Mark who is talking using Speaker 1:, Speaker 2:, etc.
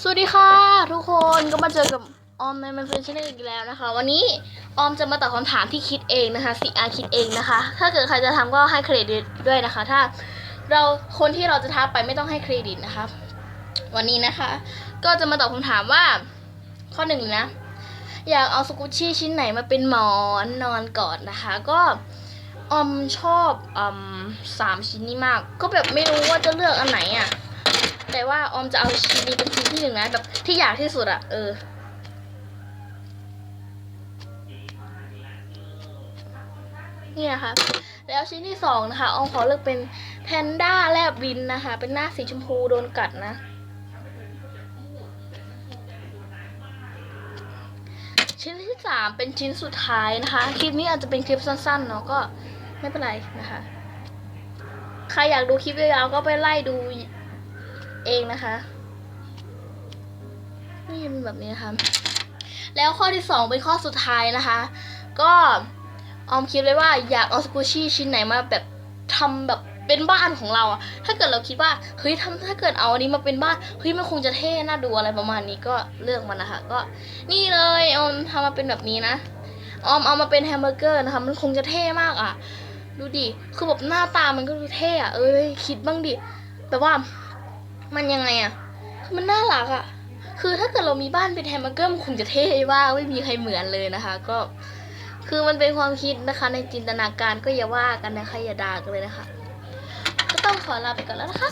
Speaker 1: สวัสดีค่ะ ทุกคนก็มาเจอกับออมในมันเฟรนช์อีกแล้วนะคะ วันนี้ออมจะมาตอบคำถามที่คิดเองนะคะซีอาคิดเองนะคะ ถ้าเกิดใครจะทำก็ให้เครดิตด้วยนะคะ ถ้าเราคนที่เราจะทักไปไม่ต้องให้เครดิตนะคะ วันนี้นะคะ ก็จะมาตอบคำถามว่า ข้อหนึ่งนะอยากเอาสกุชชี่ชิ้นไหนมาเป็นหมอนนอนก่อนนะคะ ก็ออมชอบอมสามชิ้นนี้มาก ก็แบบไม่รู้ว่าจะเลือกอันไหนอะ แต่ว่าออมจะเอาชิ้นนี้เป็นชิ้นที่หนึ่งนะแบบที่อยากที่สุดอะเออนี่นะคะแล้วชิ้นที่สองนะคะออมขอเลือกเป็นแพนด้าแลบวินนะคะ เป็นหน้าสีชมพูโดนกัดนะชิ้นที่สามเป็นชิ้นสุดท้ายนะคะคลิปนี้อาจจะเป็นคลิปสั้นๆเนาะก็ไม่เป็นไรนะคะ ใครอยากดูคลิปยาวๆก็ไปไล่ดู เองนะคะ นี่เป็นแบบนี้นะคะ แล้วข้อที่สองเป็นข้อสุดท้ายนะคะ ก็ออมคิดไว้ว่าอยากเอาสกูชี่ชิ้นไหนมาแบบทำแบบเป็นบ้านของเราอะถ้าเกิดเราคิดว่าเฮ้ยทำถ้าเกิดเอาอันนี้มาเป็นบ้านเฮ้ยมันคงจะเท่น่าดูอะไรประมาณนี้ก็เลือกมันนะคะ ก็นี่เลยออมทำมาเป็นแบบนี้นะออมเอามาเป็นแฮมเบอร์เกอร์นะคะมันคงจะเท่มากอะดูดิคือแบบหน้าตามันก็ดูเท่อะเอ้ยคิดบ้างดิแต่ว่า มันยังไงอะมันน่ารักอะคือถ้าเกิดเรามีบ้านเป็นแฮมเบอร์เกอร์มันคงจะเท่ว่าไม่มีใครเหมือนเลยนะคะ ก็คือมันเป็นความคิดนะคะในจินตนาการก็อย่าว่ากันนะคะอย่าด่ากันเลยนะคะ ก็ต้องขอลาไปก่อนแล้วนะคะ